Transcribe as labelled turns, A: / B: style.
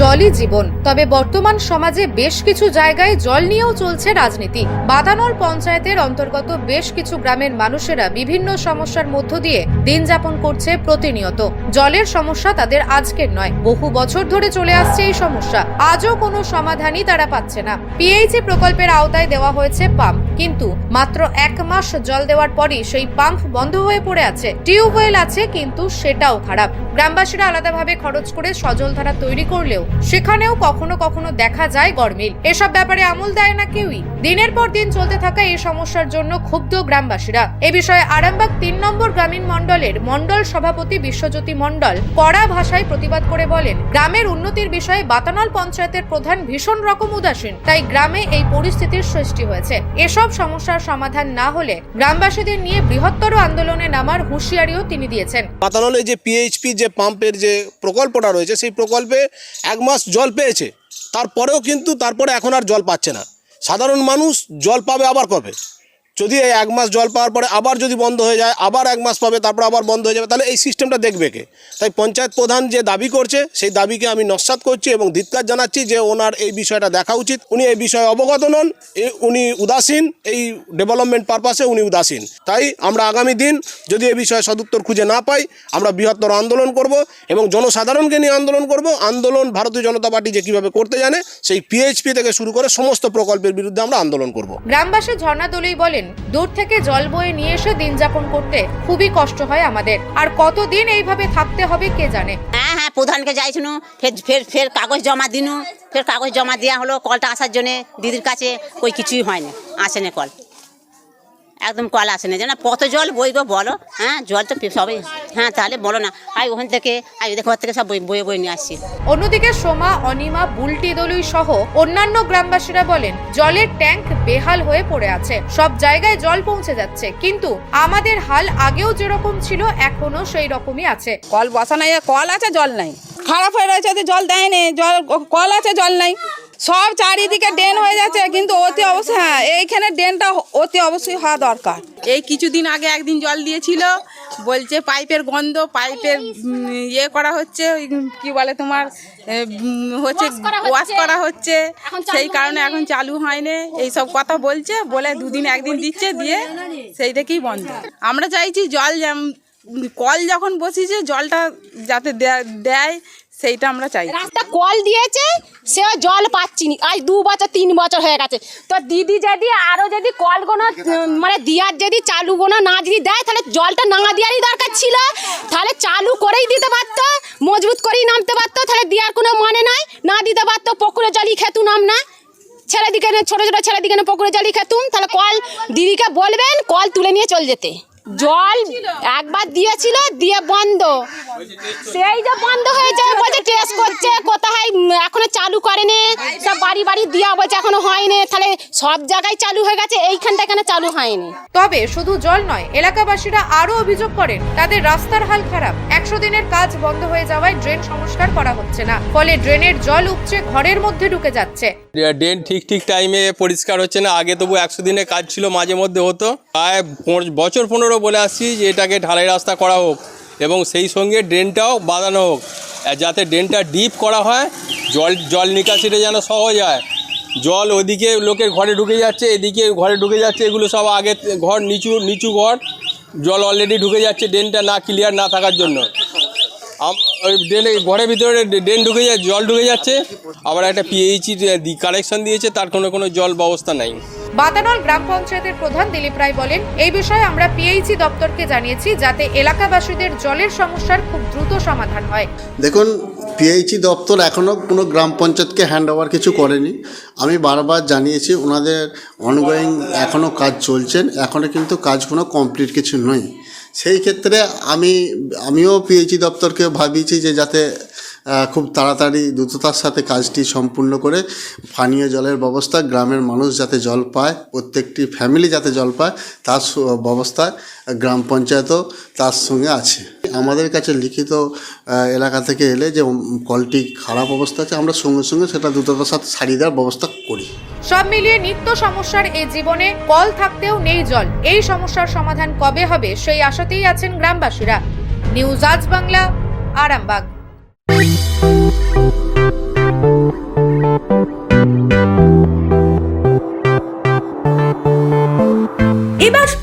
A: জলই জীবন। তবে বর্তমান সমাজে বেশ কিছু জায়গায় জল নিয়েও চলছে রাজনীতি। বাদানল পঞ্চায়েতের অন্তর্গত বেশ কিছু গ্রামের মানুষেরা বিভিন্ন সমস্যার মধ্য দিয়ে দিন যাপন করছে প্রতিনিয়ত। জলের সমস্যা তাদের আজকের নয়, বহু বছর ধরে চলে আসছে এই সমস্যা। আজও কোনো সমাধানই তারা পাচ্ছে না। পিএইচি প্রকল্পের আওতায় দেওয়া হয়েছে পাম্প। কিন্তু মাত্র এক মাস জল দেওয়ার পরই সেই পাম্প বন্ধ হয়ে পড়ে আছে। টিউবওয়েল আছে, কিন্তু সেটাও খারাপ। গ্রামবাসীরা আলাদাভাবে খরচ করে সজল ধারা তৈরি করলেও সেখানেও কখনো কখনো দেখা যায় গরমিল। এসব ব্যাপারে আমল দেয় না কেউই। দিনের পর দিন চলতে থাকা এই সমস্যার জন্য ক্ষুব্ধ গ্রামবাসীরা। এ বিষয়ে আরামবাগ তিন নম্বর গ্রামীণ মণ্ডলের মণ্ডল সভাপতি বিশ্বজ্যোতি মণ্ডল কড়া ভাষায় প্রতিবাদ করে বলেন, গ্রামের উন্নতির বিষয়ে বাতানল পঞ্চায়েতের প্রধান ভীষণ রকম উদাসীন, তাই গ্রামে এই পরিস্থিতির সৃষ্টি হয়েছে। এসব সমস্যার সমাধান না হলে গ্রামবাসীদের নিয়ে বৃহত্তর আন্দোলনে নামার হুঁশিয়ারিও তিনি দিয়েছেন।
B: পাতানলে যে পিএইচপি যে পাম্পের যে প্রকল্পটা রয়েছে, সেই প্রকল্পে এক মাস জল পেয়েছে। তারপরেও কিন্তু তারপরে এখন আর জল পাচ্ছে না। সাধারণ মানুষ জল পাবে আবার কবে? যদি এই এক মাস জল পাওয়ার পরে আবার যদি বন্ধ হয়ে যায়, আবার এক মাস পাবে, তারপর আবার বন্ধ হয়ে যাবে, তাহলে এই সিস্টেমটা দেখবে কে? তাই পঞ্চায়েত প্রধান যে দাবি করছে, সেই দাবিকে আমি নস্বাত করছি এবং ধিৎকার জানাচ্ছি যে ওনার এই বিষয়টা দেখা উচিত। উনি এই বিষয়ে অবগত নন উনি উদাসীন, এই ডেভেলপমেন্ট পারপাসে উনি উদাসীন। তাই আমরা আগামী দিন যদি এই বিষয়ে সদুত্তর খুঁজে না পাই, আমরা বৃহত্তর আন্দোলন করব এবং জনসাধারণকে নিয়ে আন্দোলন করব। আন্দোলন ভারতীয় জনতা পার্টি যে কীভাবে করতে জানে, সেই পিএইচপি থেকে শুরু করে সমস্ত প্রকল্পের বিরুদ্ধে আমরা আন্দোলন করব।
A: গ্রামবাসী ঝর্ণা দলুই বলেন দূর থেকে জল বয়ে নিয়ে এসে দিন যাপন করতে খুবই কষ্ট হয় আমাদের। আর কতদিন এইভাবে থাকতে হবে কে জানে?
C: হ্যাঁ হ্যাঁ প্রধানকে যাইছিল ফের ফের ফের কাগজ জমা দিনু। ফের কাগজ জমা দেওয়া হলো কলটা আসার জন্য। দিদির কাছে ওই কিছুই হয়নি। আসেনি কল একদম কল আসে না যেন কত জল বইবো বলো হ্যাঁ? জল তো সবাই হ্যাঁ তাহলে বলো না। আই ওখান থেকে আই ওদের ঘর থেকে সব বই বয়ে বয়ে নিয়ে আসছি।
A: অন্যদিকে সোমা অনিমা বুলটি দলুই সহ অন্যান্য গ্রামবাসীরা বলেন জলের ট্যাঙ্ক বেহাল হয়ে পড়ে আছে। সব জায়গায় জল পৌঁছে যাচ্ছে। কিন্তু আমাদের হাল আগেও যেরকম ছিল এখনও সেই রকমই আছে।
D: কল বসানো যায় কল আছে জল নাই। খারাপ হয়ে রয়েছে জল দেয়নি। জল কল আছে জল নাই। সব চারিদিকে ড্রেন হয়ে যাচ্ছে কিন্তু অতি অবশ্যই হ্যাঁ। এইখানে ড্রেনটা অতি অবশ্যই হওয়া দরকার। এই কিছুদিন আগে একদিন জল দিয়েছিল বলছে পাইপের গন্ধ পাইপের ইয়ে করা হচ্ছে ওই কি বলে তোমার হচ্ছে ওয়াশ করা হচ্ছে। সেই কারণে এখন চালু হয়নি। এই সব কথা বলছে বলে দুদিন একদিন দিচ্ছে দিয়ে সেই থেকেই বন্ধ। আমরা চাইছি জল কল যখন বসিয়েছে জলটা যাতে দে- দেয় সেইটা আমরা চাই
E: রাস্তা কল দিয়েছে সে জল পাচ্ছি নি। আজ দু বছর তিন বছর হয়ে গেছে। তো দিদি যদি আরও যদি কলগুলো উম, মানে দিয়ার যদি চালু চালুগুলো না যদি দেয় তাহলে জলটা না দেওয়ারই দরকার ছিল। তাহলে চালু করেই দিতে পারতো মজবুত করেই নামতে পারতো তাহলে দেওয়ার কোনো মানে নাই। না দিতে পারতো পুকুরে জলই খেতু নাম না ছেলেদিকে ছোট ছোট ছেলেদিকে না পুকুরে জলই খেতুম। তাহলে কল দিদিকে বলবেন কল তুলে নিয়ে চল যেতে। জল একবার দিয়েছিল দিয়ে বন্ধ। সেই যে বন্ধ হয়ে যায় বলছে টেস্ট করছে এখনও চালু করেনি। সব বাড়ি বাড়ি দিয়া বলছে এখনও হয়নি। তাহলে সব জায়গায় চালু হয়ে গেছে এইখানটা কেন চালু হয়নি?
A: তবে শুধু জল নয় এলাকাবাসীরা আরও অভিযোগ করেন তাদের রাস্তার হাল খারাপ। একশো দিনের কাজ বন্ধ হয়ে যাওয়ায় ড্রেন সংস্কার করা হচ্ছে না ফলে ড্রেনের জল উপচে ঘরের মধ্যে ঢুকে যাচ্ছে।
F: ড্রেন ঠিক ঠিক টাইমে পরিষ্কার হচ্ছে না আগে তবু একশো দিনের কাজ ছিল মাঝে মধ্যে হতো। প্রায় বছর পনেরো বলে আসছি যে এটাকে ঢালাই রাস্তা করা হোক এবং সেই সঙ্গে ড্রেনটাও বাঁধানো হোক। যাতে ড্রেনটা ডিপ করা হয় জল জল নিকাশিটা যেন সহজ হয়। জল ওদিকে লোকের ঘরে ঢুকে যাচ্ছে এদিকে ঘরে ঢুকে যাচ্ছে এগুলো সব আগে ঘর নিচু নিচু ঘর। জল অলরেডি ঢুকে যাচ্ছে ড্রেনটা না ক্লিয়ার না থাকার জন্য। ড্রেনে ঘরের ভিতরে ড্রেন ঢুকে যাচ্ছে জল ঢুকে যাচ্ছে। আবার একটা পিএইচি কানেকশন দিয়েছে তার কোনো কোনো জল ব্যবস্থা নাই।
A: বাতানল গ্রাম পঞ্চায়েতের প্রধান দিলীপ রায় বলেন এই বিষয়ে আমরা পিএইচি দপ্তরকে জানিয়েছি যাতে এলাকাবাসীদের জলের সমস্যার খুব দ্রুত সমাধান হয়।
G: দেখুন পিএইচি দপ্তর এখনও কোনো গ্রাম পঞ্চায়েতকে হ্যান্ড ওভার কিছু করেনি। আমি বারবার জানিয়েছি, ওনাদের অনগোয়িং এখনও কাজ চলছেন এখনও কিন্তু কাজ কোনো কমপ্লিট কিছু নয়। সেই ক্ষেত্রে আমি, আমিও পিএইচি দপ্তরকে ভাবিয়েছি যে যাতে খুব তাড়াতাড়ি দ্রুততার সাথে কাজটি সম্পূর্ণ করে, পানীয় জলের ব্যবস্থা, গ্রামের মানুষ যাতে জল পায়, প্রত্যেকটি ফ্যামিলি যাতে জল পায়, তার ব্যবস্থা গ্রাম পঞ্চায়েতও তার সঙ্গে আছে। আমাদের কাছে লিখিত এলাকা থেকে এলে যে কলটি খারাপ অবস্থা আছে, আমরা সঙ্গে সঙ্গে সেটা দ্রুততার সাথে সারিয়ে দেওয়ার ব্যবস্থা করি।
A: সব মিলিয়ে নিত্য সমস্যার এই জীবনে কল থাকতেও নেই জল। এই সমস্যার সমাধান কবে হবে সেই আশাতেই আছেন গ্রামবাসীরা। নিউজ আজ বাংলা, আরামবাগ।